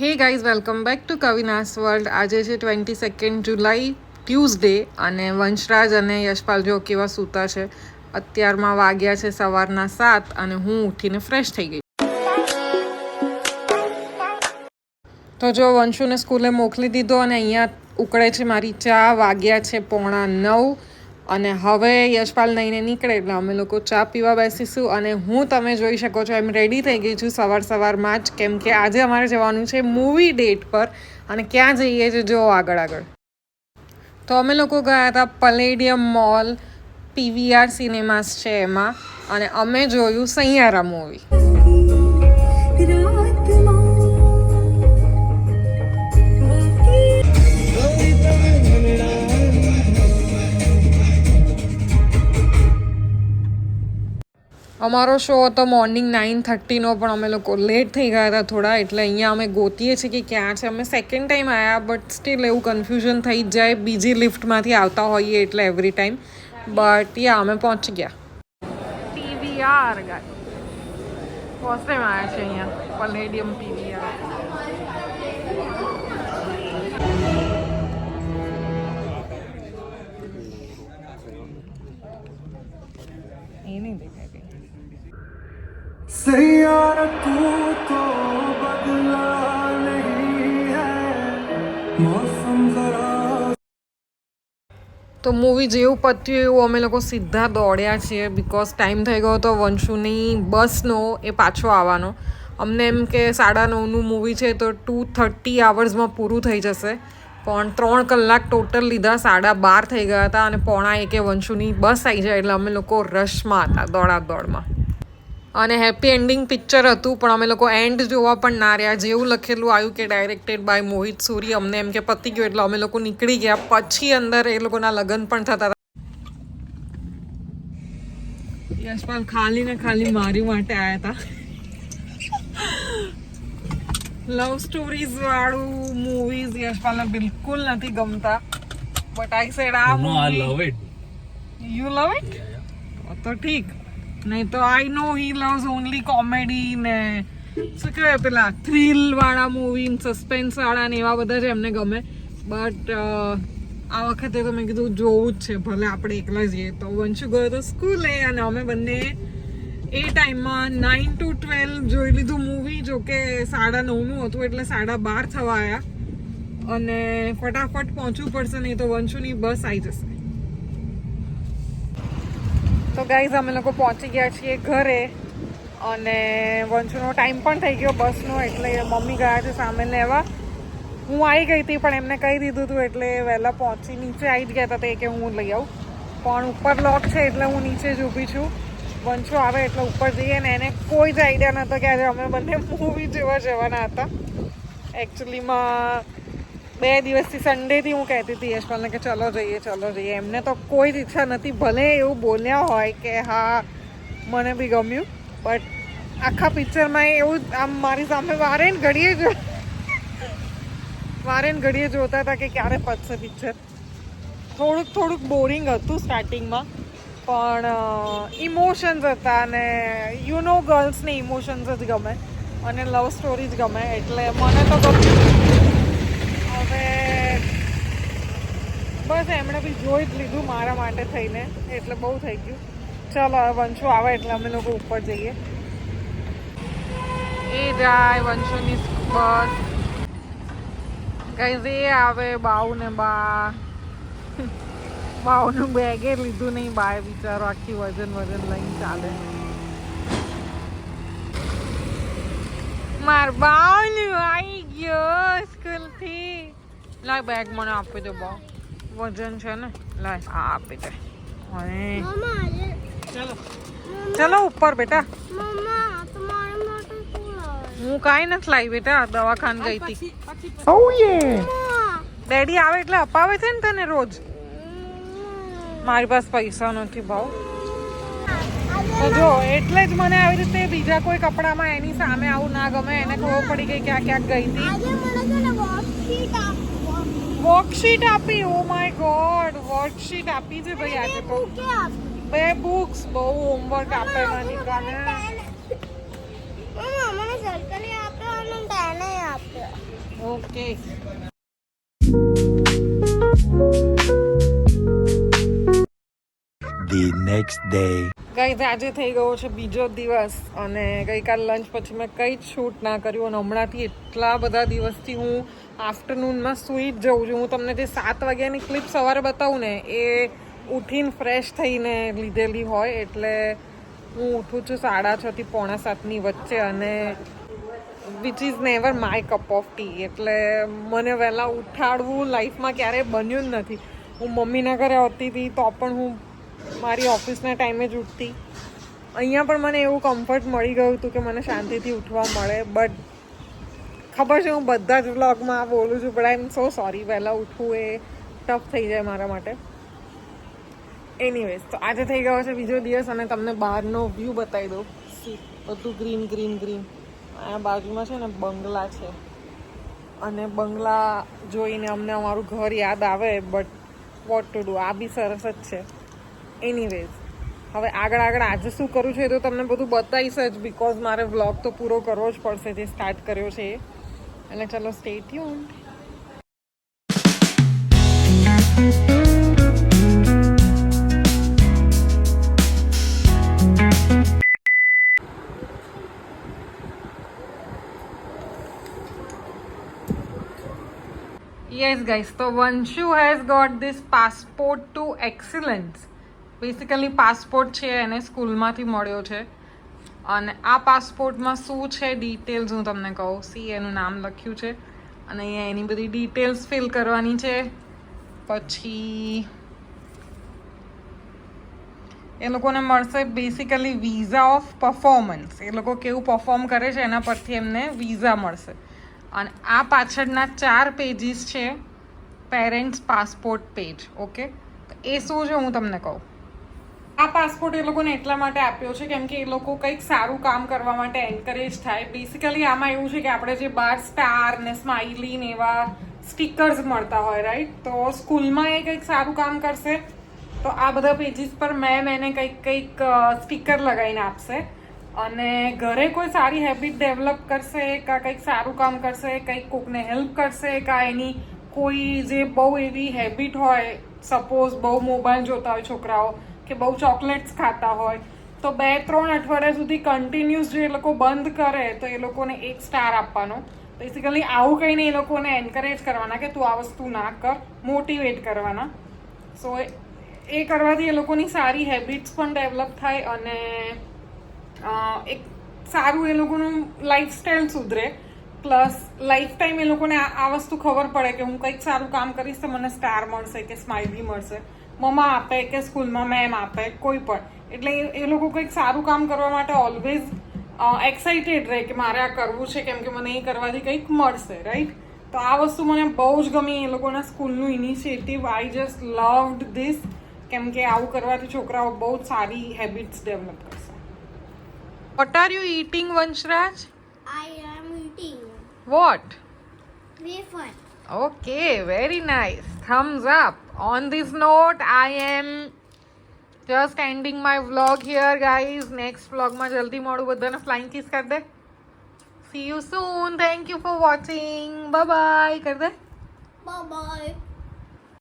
Hey guys welcome back to Kavina's world આજે છે twenty second જુલાઈ Tuesday અને વંશરાજ અને યશપાલ જો કેવા સૂતા છે? અત્યારમાં વાગ્યા છે સવારના સાત અને હું ઉઠીને ફ્રેશ થઈ ગઈ. તો જો વંશુને સ્કૂલે મોકલી દીધો અને અહીંયા ઉકળે છે મારી ચા, વાગ્યા છે પોણા નવ. અને હવે યશપાલ નહીને નીકળે એટલે અમે લોકો ચા પીવા બેસીશું અને હું તમે જોઈ શકો છો એમ રેડી થઈ ગઈ છું સવાર સવારમાં જ. કેમ કે આજે અમારે જવાનું છે મૂવી ડેટ પર અને ક્યાં જઈએ છે જો આગળ આગળ. તો અમે લોકો ગયા હતા પલેડિયમ મોલ પીવીઆર સિનેમાસ છે એમાં અને અમે જોયું સૈયારા મૂવી અમારો શો હતો મોર્નિંગ નાઇન થર્ટીનો પણ અમે લોકો લેટ થઈ ગયા હતા થોડા, એટલે અહીંયા અમે ગોતીએ છીએ કે ક્યાં છે. અમે સેકન્ડ ટાઈમ આવ્યા બટ સ્ટીલ એવું કન્ફ્યુઝન થઈ જ જાય. બીજી લિફ્ટમાંથી આવતા હોઈએ એટલે એવરી ટાઈમ બટ યા અમે પહોંચી ગયા. પીવીઆર ગાય ફર્સ્ટ ટાઈમ આવ્યા છે અહીંયા. પલેડિયમ પીવીઆર એ નહીં દેખાય. કંઈ सैयार तू तो बदला नहीं है मौसम जरा તો મૂવી જેવું પત્યું એવું અમે લોકો સીધા દોડ્યા છીએ બિકોઝ ટાઈમ થઈ ગયો હતો વંશુની બસનો એ પાછો આવવાનો અમને એમ કે સાડા નવનું મૂવી છે તો ટુ થર્ટી આવર્સમાં પૂરું થઈ જશે પણ ત્રણ કલાક ટોટલ લીધા સાડા બાર થઈ ગયા હતા અને પોણા એકે વંશુની બસ આવી જાય એટલે અમે લોકો રશમાં હતા દોડા દોડમાં અને હેપી એન્ડિંગ પિક્ચર હતું પણ અમે લોકો એન્ડ જોવા પણ ના રહ્યા. જેવું લખેલું આવ્યું કે ડાયરેક્ટેડ બાય મોહિત સુરી અમને એમ કે પતી ગયું એટલે અમે લોકો નીકળી ગયા. પછી અંદર એ લોકોના લગ્ન પણ થતા હતા. યશપાલ ખાલી ને ખાલી મારી માટે આવ્યા હતા લવ સ્ટોરીઝ વાળું મૂવીઝ યશપાલને બિલકુલ નથી ગમતા. બટ આઈ સેડ આ મૂવી યુ લવ ઇટ તો ઠીક. નહીં તો I know he loves only comedy ને શું કહેવાય પેલા થ્રિલ વાળા મૂવી સસ્પેન્સ વાળા ને એવા બધા જ એમને ગમે. બટ આ વખતે તો મેં કીધું જોવું જ છે, ભલે આપણે એકલા જઈએ. તો વંશુ ગયો તો સ્કૂલે અને અમે બંને એ ટાઈમમાં નાઇન ટુ ટ્વેલ્વ જોઈ લીધું મૂવી જો કે સાડા નવનું હતું એટલે સાડા બાર થવા આવ્યા અને ફટાફટ પહોંચવું પડશે, નહીં તો વંશુની બસ આવી જશે. તો ગાઈઝ અમે લોકો પહોંચી ગયા છીએ ઘરે અને વંશુનો ટાઈમ પણ થઈ ગયો બસનો, એટલે મમ્મી ગયા છે સામે લેવા. હું આવી ગઈ હતી, પણ એમને કહી દીધું હતું એટલે વહેલા પહોંચી, નીચે આવી જ ગયા હતા તે કે હું લઈ આવું. પણ ઉપર લોક છે, એટલે હું નીચે જ ઊભી છું. વંશુ આવે એટલે ઉપર જઈએ ને એને કોઈ જ આઈડિયા નહોતો કે આજે અમે બંને મૂવી જોવા જવાના હતા. એકચ્યુઅલીમાં બે દિવસથી સન્ડેથી હું કહેતી હતી યશપાલને કે ચલો જઈએ ચલો જઈએ. એમને તો કોઈ જ ઈચ્છા નથી, ભલે એવું બોલ્યા હોય કે હા, મને બી ગમ્યું. બટ આખા પિક્ચરમાં એવું આમ મારી સામે વારે ને ઘડીએ જો, વારે ને ઘડીએ જોતા હતા કે ક્યારે પતશે પિક્ચર થોડુંક થોડુંક બોરિંગ હતું સ્ટાર્ટિંગમાં પણ ઇમોશન્સ હતા અને યુ નો ગર્લ્સને ઇમોશન્સ જ ગમે અને લવ સ્ટોરી જ ગમે, એટલે મને તો ગમ્યું હવે બસ એમણે બી જોઈ જ લીધું મારા માટે થઈને, એટલે બહુ થઈ ગયું. ચલો વંશુ આવે એટલે અમે લોકો ઉપર જઈએ. એ જાય વંશુની બસ. કઈ એ આવે બાઉ ને બા. બાઉનું બેગે લીધું નહીં બાય બિચારો આખી વજન વજન લઈને ચાલે. માર બાઉ આવી ગયો સ્કૂલથી. લાય બેગ મને આપી દો બા વજન છે ને લાય આ આપી દે. ચલો. ચલો ઉપર બેટા. હું કાંઈ નથી લાવી બેટા દવાખાને ગઈ હતી. ડેડી આવે એટલે અપાવે છે ને તને રોજ? મારી પાસે પૈસા નથી ભાવ. તો જો એટલે જ મને આવી રીતે બીજા કોઈ કપડામાં એની સામે આવું ના ગમે એને ખબર પડી ગઈ ક્યાં ક્યાંક ગઈ હતી. વર્કશીટ આપી? ઓ માય ગોડ વર્કશીટ આપી છે ભાઈ આજે તો. બે બુક્સ બહુ હોમવર્ક આપે માનિકાને મને સર્કલ આપ્યો અને પેન આપ્યો okay the next day. Guys આજે થઈ ગયો છે બીજો દિવસ અને ગઈકાલ લંચ પછી મેં કંઈ જ શૂટ ના કર્યું અને હમણાંથી એટલા બધા દિવસથી હું આફ્ટરનૂનમાં સૂઈ જ જઉં છું. હું તમને જે સાત વાગ્યાની ક્લિપ સવારે બતાવું ને, એ ઉઠીને ફ્રેશ થઈને લીધેલી હોય એટલે હું ઉઠું છું સાડા છથી પોણા સાતની વચ્ચે અને which is never my cup of tea એટલે મને વહેલા ઉઠાડવું લાઈફમાં ક્યારેય બન્યું જ નથી. હું મમ્મીના ઘરે આવતી હતી તો પણ હું મારી ઓફિસના ટાઈમે જ ઉઠતી. અહીંયા પણ મને એવું કમ્ફર્ટ મળી ગયું હતું કે મને શાંતિથી ઉઠવા મળે બટ ખબર છે હું બધા જ વ્લોગમાં બોલું છું but I M so sorry વહેલા ઉઠવું એ ટફ થઈ જાય મારા માટે. એનીવેઝ તો આજે થઈ ગયો છે બીજો દિવસ અને તમને બહારનો વ્યૂ બતાવી દઉં. બધું ગ્રીન ગ્રીન ગ્રીન આ બાજુમાં છે ને બંગલા છે. અને બંગલા જોઈને અમને અમારું ઘર યાદ આવે બટ વોટ ટુ ડુ આ બી સરસ જ છે. એનીવેઝ હવે આગળ આગળ આજે શું કરું છું એ તો તમને બધું બતાવીશ જ બિકોઝ મારે વ્લોગ તો પૂરો કરવો જ પડશે જે સ્ટાર્ટ કર્યો છે એ એટલે ચલો stay tune Yes, guys. So Vanshu has got this passport to excellence. Basically passport છે, એને સ્કૂલમાંથી મળ્યો છે. અને આ પાસપોર્ટમાં શું છે ડિટેલ્સ હું તમને કહું. સી, એનું નામ લખ્યું છે. અને અહીંયા એની બધી ડિટેલ્સ ફિલ કરવાની છે. પછી, એ લોકોને મળશે બેસિકલી વિઝા ઓફ પરફોર્મન્સ એ લોકો કેવું પરફોર્મ કરે છે, એના પરથી એમને વિઝા મળશે. અને આ પાછળના ચાર પેજીસ છે પેરેન્ટ્સ પાસપોર્ટ પેજ ઓકે એ શું છે હું તમને કહું. આ પાસપોર્ટ એ લોકોને એટલા માટે આપ્યો છે કેમ કે એ લોકો કંઈક સારું કામ કરવા માટે એન્કરેજ થાય. બેસિકલી આમાં એવું છે કે આપણે જે બાર સ્ટાર ને સ્માઇલી ને એવા સ્ટીકર્સ મળતા હોય રાઈટ તો સ્કૂલમાં એ કંઈક સારું કામ કરશે. તો આ બધા પેજીસ પર મેમ એને કંઈક કંઈક સ્ટીકર લગાવીને આપશે. અને ઘરે કોઈ સારી હેબિટ ડેવલપ કરશે, કાં કંઈક સારું કામ કરશે, કંઈક કોકને હેલ્પ કરશે, કાં એની કોઈ જે બહુ એવી હેબિટ હોય સપોઝ બહુ મોબાઈલ જોતા હોય છોકરાઓ કે બહુ ચોકલેટ્સ ખાતા હોય, તો બે ત્રણ અઠવાડિયા સુધી કન્ટિન્યુઅસ જો એ લોકો બંધ કરે, તો એ લોકોને એક સ્ટાર આપવાનો. બેસિકલી આવું કહીને એ લોકોને એન્કરેજ કરવાના કે તું આ વસ્તુ ના કર મોટિવેટ કરવાના. સો એ કરવાથી એ લોકોની સારી હેબિટ્સ પણ ડેવલપ થાય અને એક સારું એ લોકોનું લાઈફસ્ટાઈલ સુધરે. પ્લસ લાઈફ ટાઈમ એ લોકોને આ વસ્તુ ખબર પડે કે હું કંઈક સારું કામ કરીશ તો મને સ્ટાર મળશે કે સ્માઇલી મળશે. મમ્મા આપે કે સ્કૂલમાં મેમ આપે કોઈ પણ. એટલે એ- લોકો કંઈક સારું કામ કરવા માટે ઓલવેઝ એક્સાઇટેડ રહે કે મારે આ કરવું છે કેમ કે મને એ કરવાથી કંઈક મળશે રાઈટ તો આ વસ્તુ મને બહુ જ ગમી એ લોકોના સ્કૂલનું initiative I just loved this કેમ કે આવું કરવાથી છોકરાઓ બહુ જ સારી હેબિટ્સ ડેવલપ કરશે. What are you eating Vanshraj? I am eating what wafer okay very nice thums up. On this note, I am just ending my vlog here, guys. Next vlog માં જલ્દી મળું બધાને ફ્લાઇંગ કિસ કર દે you soon. Thank you for watching. Bye bye. કર દે bye.